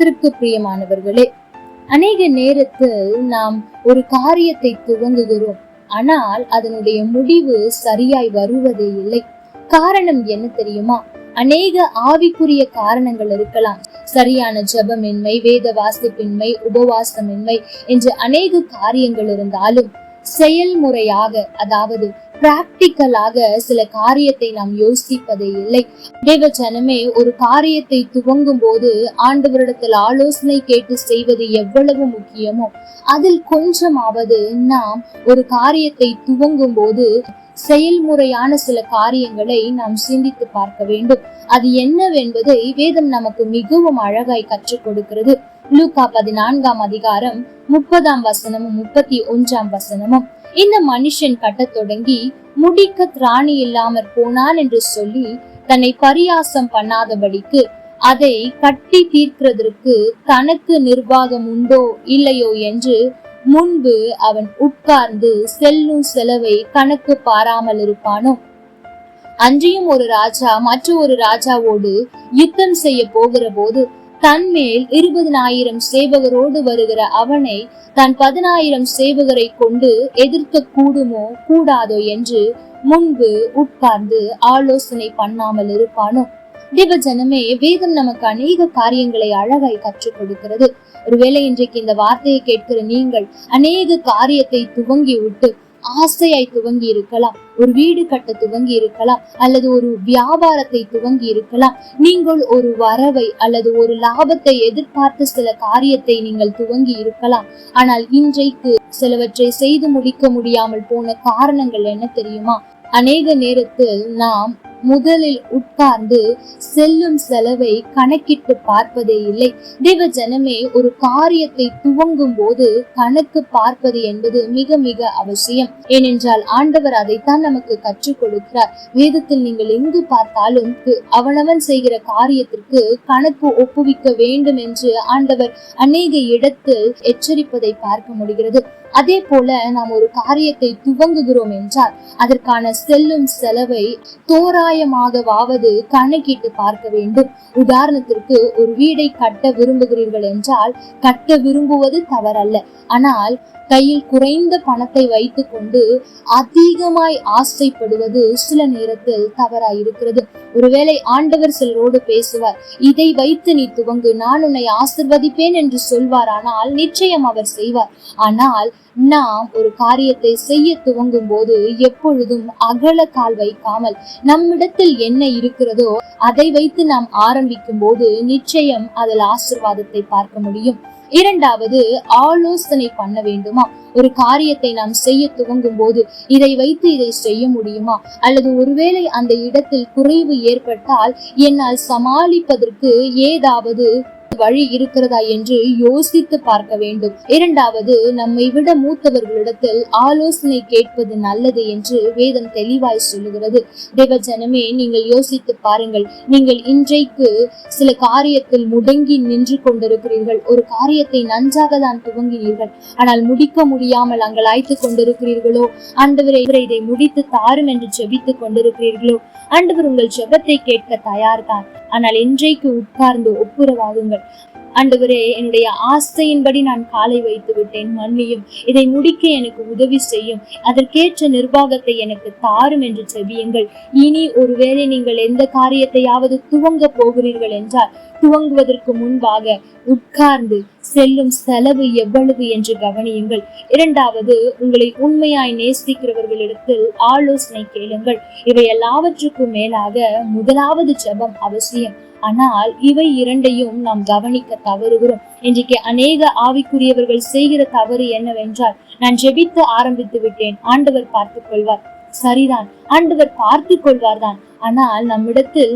கர்த்தருக்கு பிரியமானவர்களே அநேக நேரத்தில் நாம் ஒரு காரியத்தை துவங்குகிறோம். ஆனால் அதனுடைய முடிவு சரியாய் வருவதே இல்லை. காரணம் என்ன தெரியுமா? அநேக ஆவிக்குரிய காரணங்கள் இருக்கலாம். சரியான ஜபமின்மை வேத வாசிப்பின்மை உபவாசமின்மை என்று அநேக காரியங்கள் இருந்தாலும் செயல்முறையாக அதாவது பிராக்டிக்கலாக சில காரியத்தை நாம் யோசிப்பதே இல்லை. தேவ ஜனமே ஒரு காரியத்தை துவங்கும் போது ஆண்டவரிடத்தில் ஆலோசனை கேட்டு செய்வது எவ்வளவு முக்கியமோ அதில் கொஞ்சமாவது நாம் ஒரு காரியத்தை துவங்கும் போது செயல்முறையான சில காரியங்களை நாம் சிந்தித்து பார்க்க வேண்டும். அது என்னவென்பதை வேதம் நமக்கு மிகவும் அழகாய் கற்றுக் கொடுக்கிறது. லூகா பதினான்காம் அதிகாரம் முப்பதாம் வசனமும் முப்பத்தி ஒன்றாம் வசனமும். இந்த மனுஷன் கட்டத் தொடங்கி முடிக்க திராணி இல்லாமற் போனான் என்று சொல்லி தன்னை பரியாசம் பண்ணாதபடிக்கு அதை கட்டி தீர்க்கிறதற்கு தனக்கு நிர்வாகம் உண்டோ இல்லையோ என்று முன்பு அவன் உட்கார்ந்து செல்லும் செலவை கணக்கு பாராமல் இருப்பானோ? அன்றியும் ஒரு ராஜா மற்ற ஒரு ராஜாவோடு யுத்தம் செய்ய போகிற போது தன்மேல் இருபதனாயிரம் சேவகரோடு வருகிற அவனை தன் பதினாயிரம் சேவகரை கொண்டு எதிர்க்க கூடுமோ கூடாதோ என்று முன்பு உட்கார்ந்து ஆலோசனை பண்ணாமல் இருப்பானோ? தேவ ஜனமே வேதம் நமக்கு அநேக காரியங்களை அழகாய் கற்றுக் கொடுக்கிறது. ஒருவேளை இன்றைக்கு இந்த வார்த்தையை கேட்கிற நீங்கள் அநேக காரியத்தை துவங்கி விட்டு ஆசையாய் துவங்கி இருக்கலாம் ஒரு வீடு கட்ட துவங்கி இருக்கலாம் அல்லது ஒரு வியாபாரத்தை துவங்கி இருக்கலாம் நீங்கள் ஒரு வரவை அல்லது ஒரு லாபத்தை எதிர்பார்த்து சில காரியத்தை நீங்கள் துவங்கி இருக்கலாம் ஆனால் இன்றைக்கு சிலவற்றை செய்து முடிக்க முடியாமல் போன காரணங்கள் என்ன தெரியுமா? அநேக நேரத்தில் நாம் முதலில் உட்கார்ந்து செல்லும் செலவை கணக்கிட்டு பார்ப்பதே இல்லை. தேவ ஜனமே ஒரு காரியத்தை துவங்கும் போது கணக்கு பார்ப்பது என்பது மிக மிக அவசியம். ஏனென்றால் ஆண்டவர் அதைத்தான் நமக்கு கற்றுக் கொடுக்கிறார். வேதத்தில் நீங்கள் எங்கு பார்த்தாலும் அவனவன் செய்கிற காரியத்திற்கு கணக்கு ஒப்புவிக்க வேண்டும் என்று ஆண்டவர் அநேக இடத்தில் எச்சரிப்பதை பார்க்க முடிகிறது. அதே போல நாம் ஒரு காரியத்தை துவங்குகிறோம் என்றால் அதற்கான செல்லும் செலவை தோராயமாகவாவது கணக்கிட்டு பார்க்க வேண்டும். உதாரணத்திற்கு ஒரு வீடை கட்ட விரும்புகிறீர்கள் என்றால் கட்ட விரும்புவது தவறல்ல. ஆனால் கையில் குறைந்த பணத்தை வைத்துக்கொண்டு அதிகமாய் ஆசைப்படுவது சில நேரத்தில் தவறாயிருக்கிறது. ஒருவேளை ஆண்டவர் சிலரோடு பேசுவார் இதை வைத்து நீ துவங்கு நான் உன்னை ஆசிர்வதிப்பேன் என்று சொல்வார். ஆனால் நிச்சயம் அவர் செய்வார். ஆனால் நாம் ஒரு காரியத்தை செய்ய துவங்கும் போது எப்பொழுதும் அகல கால் வைக்காமல் நம்மிடத்தில் என்ன இருக்கிறதோ அதை வைத்து நாம் ஆரம்பிக்கும் போது நிச்சயம் அதில் ஆசிர்வாதத்தை பார்க்க முடியும். இரண்டாவது ஆலோசனை பண்ண வேண்டுமா? ஒரு காரியத்தை நாம் செய்ய துவங்கும் போது இதை வைத்து இதை செய்ய முடியுமா? அல்லது ஒருவேளை அந்த இடத்தில் குறைவு ஏற்பட்டால் என்னால் சமாளிப்பதற்கு ஏதாவது வழி இருக்கிறதா என்று யோசித்து பார்க்க வேண்டும். இரண்டாவது நம்மை விட மூத்தவர்களிடத்தில் ஆலோசனை கேட்பது நல்லது என்று வேதம் தெளிவாய் சொல்லுகிறது. தேவஜனமே நீங்கள் யோசித்து பாருங்கள். நீங்கள் இன்றைக்கு சில காரியத்தில் முடங்கி நின்று கொண்டிருக்கிறீர்கள். ஒரு காரியத்தை நன்றாக தான் துவங்கினீர்கள். ஆனால் முடிக்க முடியாமல் அங்கலாய்த்து கொண்டிருக்கிறீர்களோ? ஆண்டவரை இதை முடித்து தாரும் என்று ஜெபித்துக் கொண்டிருக்கிறீர்களோ? ஆண்டவர் உங்கள் ஜெபத்தை கேட்க தயார்தான். ஆனால் இன்றைக்கு உட்கார்ந்து ஒப்புரவாகுங்கள். ஆண்டவரே என்னுடைய ஆசையின்படி நான் காலை வைத்து விட்டேன். மன்னியும். இதை முடிக்க எனக்கு உதவி செய்யும். அதற்கேற்ற நிர்வாகத்தை எனக்கு தாரும் என்று செவியுங்கள் இனி ஒருவேளை நீங்கள் எந்த காரியத்தையாவது துவங்க போகிறீர்கள் என்றால் துவங்குவதற்கு முன்பாக உட்கார்ந்து செல்லும் செலவு எவ்வளவு என்று கவனியுங்கள். இரண்டாவது உங்களை உண்மையாய் நேசிக்கிறவர்களிடத்தில் ஆலோசனை கேளுங்கள். இவை எல்லாவற்றுக்கும் மேலாக முதலாவது ஜெபம் அவசியம். ஆனால் இவை இரண்டையும் நாம் கவனிக்க தவறுகிறோம். இன்றைக்கு அநேக ஆவிக்குரியவர்கள் செய்கிற தவறு என்னவென்றால் நான் ஜெபித்து ஆரம்பித்து விட்டேன் ஆண்டவர் பார்த்துக் கொள்வார் சரிதான் ஆண்டவர் பார்த்து கொள்வார் தான் ஆனால் நம்மிடத்தில்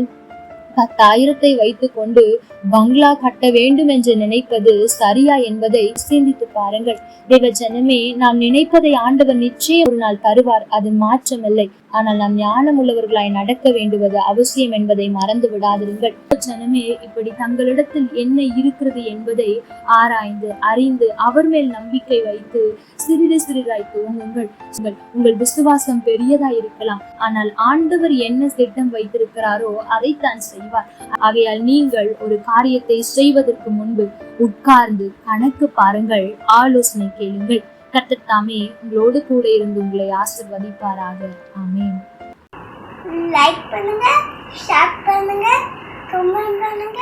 பத்தாயிரத்தை வைத்துக் கொண்டு பங்களா கட்ட வேண்டும் என்று நினைப்பது சரியா என்பதை சிந்தித்து பாருங்கள். தேவ ஜனமே நாம் நினைப்பதை ஆண்டவர் நிச்சயம் ஒரு நாள் தருவார் அது மாற்றமில்லை. ஆனால் நாம் ஞானம் உள்ளவர்களாய் நடக்க வேண்டுவது அவசியம் என்பதை மறந்து விடாதிருங்கள். ஜனமே இப்படி தங்களிடத்தில் என்ன இருக்கிறது என்பதை ஆராய்ந்து அறிந்து அவர் மேல் நம்பிக்கை வைத்து சிறிது சிறிதாய் துவங்குங்கள் உங்கள் விசுவாசம் பெரியதா இருக்கலாம் ஆனால் ஆண்டவர் என்ன திட்டம் வைத்திருக்கிறாரோ அதைத்தான் செய்ய செய்வார். ஆகையால் நீங்கள் ஒரு காரியத்தை செய்வதற்கு முன்பு உட்கார்ந்து கணக்கு பாருங்கள் ஆலோசனை கேளுங்கள். கத்தத்தாமே உங்களோடு கூட இருந்து உங்களை ஆசிர்வதிப்பாராக. ஆமேன். லைக் பண்ணுங்க ஷேர் பண்ணுங்க கமெண்ட் பண்ணுங்க.